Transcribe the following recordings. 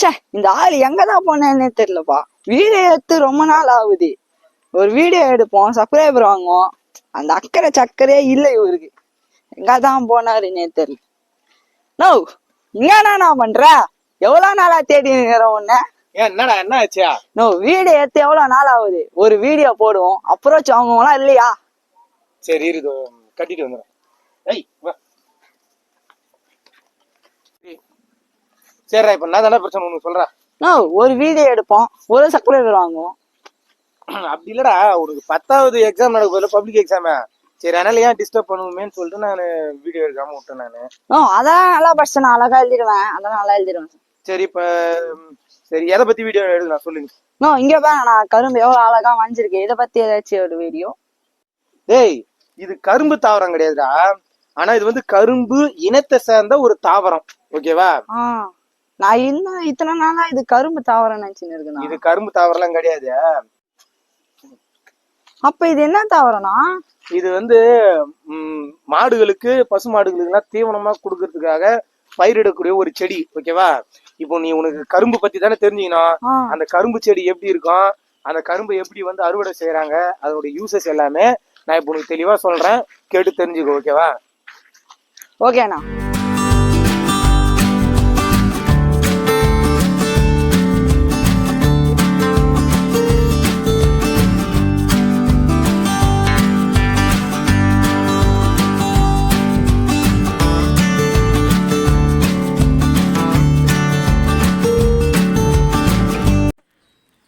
ச்சே இந்த ஆள் எங்கதான் போனேன்னே தெரியலப்பா. வீடியோ எடுத்து ரொம்ப நாள் ஆகுது. ஒரு வீடியோ எடுப்போம் சப்ஸ்கிரைபர் வாங்குவோம். அந்த அக்கறை சக்கரையே இல்லை இவருக்கு. எங்கதான் போனாருன்னே தெரியல. நோ இங்கடா நான் பண்ற? எவ்வளவு நாளா தேடி உன்ன? என்னடா என்ன ஆச்சியா நோ வீடியோ எடுத்து எவ்வளவு நாள் ஆகுது? ஒரு வீடியோ போடுவோம் அப்ரோச் வாங்குவோம்லாம் இல்லையா? சரி இரு கட்டிட்டு வந்துடுறேன். சரிடா இப்ப நான் தானே பிரச்சனை உனக்கு சொல்றேன். நோ ஒரு வீடியோ எடுப்போம் ஒரு சப்ஸ்கிரைபர் வாங்குவோம். அப்படி இல்லடா உனக்கு பத்தாவது எக்ஸாம் நடக்க போதில்ல பப்ளிக் எக்ஸாம சரி அதனால ஏன் டிஸ்டர்ப் பண்ணுவோமேன்னு சொல்லிட்டு நான் வீடியோ எடுக்காம விட்டேன் நானு. அதெல்லாம் நல்லா படிச்சு நான் அழகா எழுதிடுவேன் அதெல்லாம் நல்லா எழுதிடுவேன். சரி இப்ப சரி எதை பத்தி வீடியோ எடுக்கலாம் சொல்லுங்க. நோ இங்க பாருங்க நான் கரும்பு எவ்வளவு அழகா வஞ்சிருக்கு இதை பத்தி ஏதாச்சும் ஒரு வீடியோ டேய் இது கரும்பு தாவரம் கிடையாதுடா. ஆனா இது வந்து கரும்பு இனத்தை சேர்ந்த ஒரு தாவரம். ஓகேவா? ஆ. நான் இன்னும் இத்தனை நாளா இது கரும்பு தாவரம் நினைச்சுன்னு இருக்கேன் இது கரும்பு தாவரம்லாம் கிடையாது. அப்ப இது என்ன தாவரம்னா இது வந்து மாடுகளுக்கு பசு மாடுகளுக்குலாம் தீவனமா கொடுக்கறதுக்காக பயிரிடக்கூடிய ஒரு செடி ஓகேவா? இப்போ நீ உனக்கு கரும்பு பத்தி தானே தெரிஞ்சுக்கணும் அந்த கரும்பு செடி எப்படி இருக்கும்? அந்த கரும்பு எப்படி வந்து அறுவடை செய்யறாங்க அதோட யூசஸ் எல்லாமே நான் இப்போ உனக்கு தெளிவா சொல்றேன். கேட்டு தெரிஞ்சுக்கோ ஓகேவா? ஓகேண்ணா.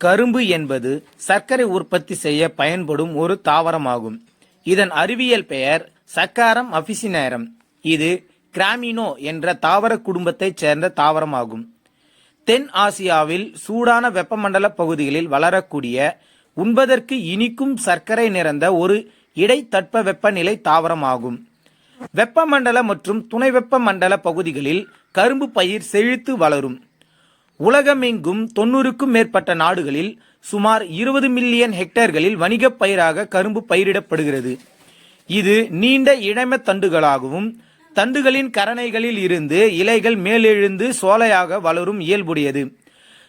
கரும்பு என்பது சர்க்கரை உற்பத்தி செய்ய பயன்படும் ஒரு தாவரமாகும். இதன் அறிவியல் பெயர் சக்காரம் அபிசினேரம். இது கிராமினோ என்ற தாவர குடும்பத்தைச் சேர்ந்த தாவரமாகும். தென் ஆசியாவில் சூடான வெப்பமண்டல பகுதிகளில் வளரக்கூடிய உண்பதற்கு இனிக்கும் சர்க்கரை நிறைந்த ஒரு இடைத்தட்ப வெப்பநிலை தாவரமாகும். வெப்பமண்டல மற்றும் துணை வெப்பமண்டல பகுதிகளில் கரும்பு பயிர் செழித்து வளரும். உலகமெங்கும் தொண்ணூறுக்கும் மேற்பட்ட நாடுகளில் சுமார் இருபது மில்லியன் ஹெக்டேர்களில் வணிகப் பயிராக கரும்பு பயிரிடப்படுகிறது. இது நீண்ட இளம தண்டுகளாகவும் தண்டுகளின் கரணைகளில் இருந்து இலைகள் மேலெழுந்து சோலையாக வளரும் இயல்புடையது.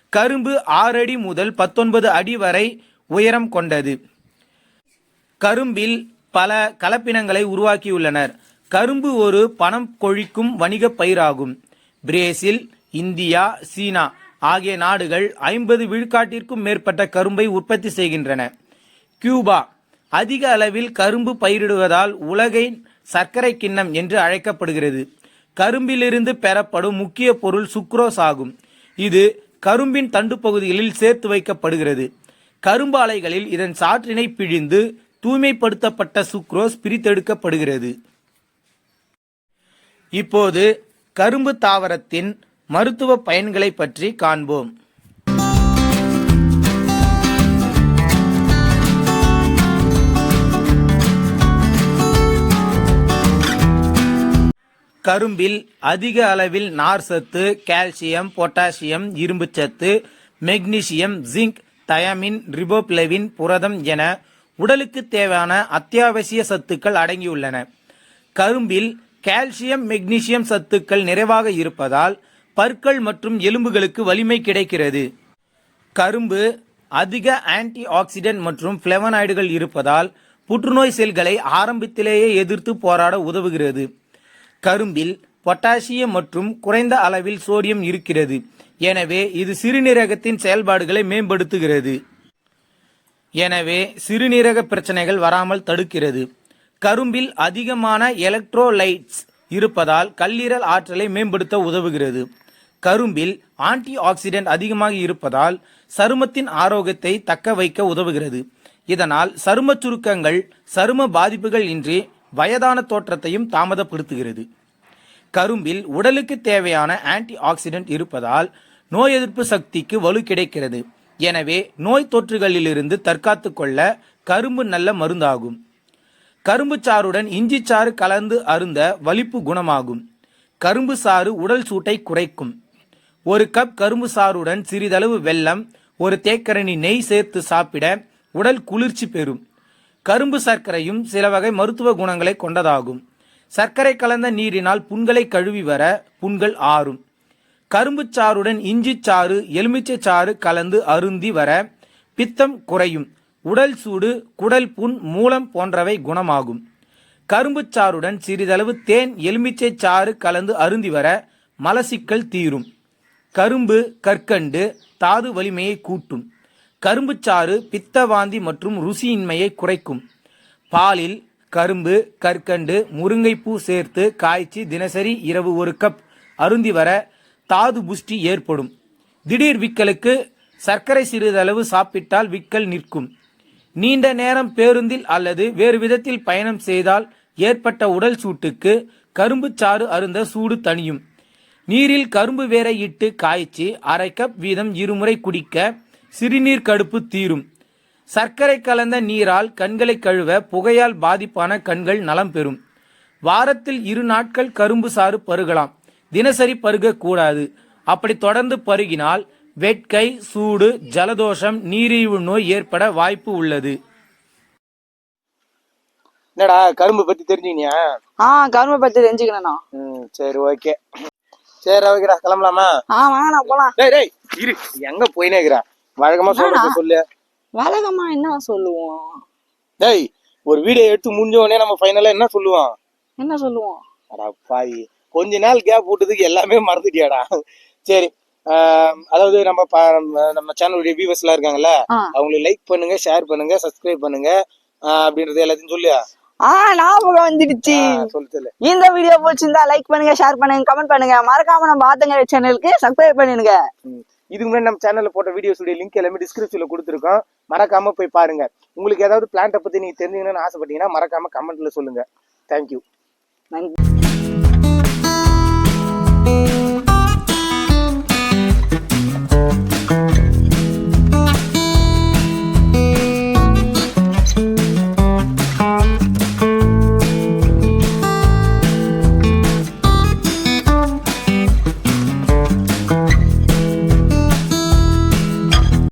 கரும்பு ஆறு அடி முதல் பத்தொன்பது அடி வரை உயரம் கொண்டது. கரும்பில் பல கலப்பினங்களை உருவாக்கியுள்ளனர். கரும்பு ஒரு பணம் கொழிக்கும் வணிகப் பயிராகும். பிரேசில் இந்தியா சீனா ஆகிய நாடுகள் ஐம்பது விழுக்காட்டிற்கும் மேற்பட்ட கரும்பை உற்பத்தி செய்கின்றன. கியூபா அதிக அளவில் கரும்பு பயிரிடுவதால் உலகின் சர்க்கரை கிண்ணம் என்று அழைக்கப்படுகிறது. கரும்பிலிருந்து பெறப்படும் முக்கிய பொருள் சுக்ரோஸ் ஆகும். இது கரும்பின் தண்டு பகுதிகளில் சேர்த்து வைக்கப்படுகிறது. கரும்பு ஆலைகளில் இதன் சாற்றினை பிழிந்து தூய்மைப்படுத்தப்பட்ட சுக்ரோஸ் பிரித்தெடுக்கப்படுகிறது. இப்போது கரும்பு தாவரத்தின் மருத்துவ பயன்களை பற்றி காண்போம். கரும்பில் அதிக அளவில் நார் சத்து கால்சியம் பொட்டாசியம் இரும்புச்சத்து மெக்னீசியம் ஜிங்க் தயமின் ரிபோப்ளவின் புரதம் என உடலுக்கு தேவையான அத்தியாவசிய சத்துக்கள் அடங்கியுள்ளன. கரும்பில் கால்சியம் மெக்னீசியம் சத்துக்கள் நிறைவாக இருப்பதால் பற்கள் மற்றும் எலும்புகளுக்கு வலிமை கிடைக்கிறது. கரும்பு அதிக ஆன்டி ஆக்சிடென்ட் மற்றும் பிளவனாய்டுகள் இருப்பதால் புற்றுநோய் செல்களை ஆரம்பத்திலேயே எதிர்த்து போராட உதவுகிறது. கரும்பில் பொட்டாசியம் மற்றும் குறைந்த அளவில் சோடியம் இருக்கிறது. எனவே இது சிறுநீரகத்தின் செயல்பாடுகளை மேம்படுத்துகிறது. எனவே சிறுநீரக பிரச்சனைகள் வராமல் தடுக்கிறது. கரும்பில் அதிகமான எலக்ட்ரோலைட்ஸ் இருப்பதால் கல்லீரல் ஆற்றலை மேம்படுத்த உதவுகிறது. கரும்பில் ஆன்டி ஆக்சிடென்ட் அதிகமாக இருப்பதால் சருமத்தின் ஆரோக்கியத்தை தக்க வைக்க உதவுகிறது. இதனால் சரும சுருக்கங்கள் சரும பாதிப்புகள் இன்றி வயதான தோற்றத்தையும் தாமதப்படுத்துகிறது. கரும்பில் உடலுக்கு தேவையான ஆன்டி ஆக்சிடென்ட் இருப்பதால் நோய் எதிர்ப்பு சக்திக்கு வலு கிடைக்கிறது. எனவே நோய் தொற்றுகளிலிருந்து தற்காத்து கொள்ள கரும்பு நல்ல மருந்தாகும். கரும்பு சாறுடன் இஞ்சி சாறு கலந்து அருந்த வலிப்பு குணமாகும். கரும்பு சாறு உடல் சூட்டை குறைக்கும். ஒரு கப் கரும்பு சாறுடன் சிறிதளவு வெல்லம் ஒரு தேக்கரணி நெய் சேர்த்து சாப்பிட உடல் குளிர்ச்சி பெறும். கரும்பு சர்க்கரையும் சில வகை மருத்துவ குணங்களை கொண்டதாகும். சர்க்கரை கலந்த நீரினால் புண்களை கழுவி வர புண்கள் ஆறும். கரும்புச் சாறுடன் இஞ்சி சாறு எலுமிச்சை சாறு கலந்து அருந்தி வர பித்தம் குறையும். உடல் சூடு குடல் புண் மூலம் போன்றவை குணமாகும். கரும்புச்சாறுடன் சிறிதளவு தேன் எலுமிச்சை சாறு கலந்து அருந்தி வர மலசிக்கல் தீரும். கரும்பு கற்கண்டு தாது வலிமையை கூட்டும். கரும்புச்சாறு பித்தவாந்தி மற்றும் ருசியின்மையை குறைக்கும். பாலில் கரும்பு கற்கண்டு முருங்கைப்பூ சேர்த்து காய்ச்சி தினசரி இரவு ஒரு கப் அருந்தி வர தாது புஷ்டி ஏற்படும். திடீர் விக்கலுக்கு சர்க்கரை சிறிதளவு சாப்பிட்டால் விக்கல் நிற்கும். நீண்ட நேரம் பேருந்தில் அல்லது வேறு விதத்தில் பயணம் செய்தால் ஏற்பட்ட உடல் சூட்டுக்கு கரும்பு சாறு அருந்த சூடு தணியும். நீரில் கரும்பு வேரை இட்டு காய்ச்சி அரை கப் வீதம் இருமுறை குடிக்க சிறுநீர் கடுப்பு தீரும். சர்க்கரை கலந்த நீரால் கண்களை கழுவ புகையால் பாதிப்பான கண்கள் நலம் பெறும். வாரத்தில் இரு நாட்கள் கரும்பு சாறு பருகலாம். தினசரி பருகக்கூடாது. அப்படி தொடர்ந்து பருகினால் வெட்கை சூடு ஜலதோஷம் நீரிழிவு நோய் ஏற்பட வாய்ப்பு உள்ளது. என்னடா கரும்பு பத்தி தெரிஞ்சுக்கினியா? ஆ கரும்பை பத்தி தெரிஞ்சுக்கணும்ண்ணா. ம் சரி ஓகே. சரி ஓகேடா கிளம்பலாமா? ஆ வாங்கண்ணா போலாம். டேய் டேய் இரு. எங்க போயினே இருக்கிற வழக்கமா சொல்றத சொல்லு. வழக்கமா என்ன சொல்லுவோம்? டேய் ஒரு வீடியோ எடுத்து முடிஞ்ச உடனே நம்ம ஃபைனலா என்ன சொல்லுவோம்? என்ன சொல்லுவோம்? அடா பாவி. கொஞ்ச நாள் கேப் விட்டதுக்கு எல்லாமே மறந்துட்டியாடா. சரி அதாவது நம்ம நம்ம- சேனலுடைய வியூவர்ஸ் எல்லாம் இருக்காங்கல்ல. அவங்களுக்கு லைக் பண்ணுங்க ஷேர் பண்ணுங்க சப்ஸ்கிரைப் பண்ணுங்க அப்படின்றது எல்லாத்தையும் சொல்லியா? ஆ ஞாபகம் வந்துடுச்சு. இந்த வீடியோ பிடிச்சிருந்தா லைக் பண்ணுங்க ஷேர் பண்ணுங்க கமெண்ட் பண்ணுங்க. மறக்காம நம்ம ஆத்தங்கரை சேனலுக்கு சப்ஸ்கிரைப் பண்ணிடுங்க. இதுக்கு முன்னாடி நம்ம சேனல்ல போட்ட வீடியோஸுடைய லிங்க் எல்லாமே டிஸ்கிரிப்ஷன்ல கொடுத்துருக்கோம். மறக்காம போய் பாருங்க. உங்களுக்கு ஏதாவது பிளான்ட்டை பத்தி நீங்க தெரிஞ்சுக்கணும்னு ஆசைப்பட்டீங்கன்னா மறக்காம கமெண்ட்ல சொல்லுங்க. தேங்க்யூ நன்றி thank you.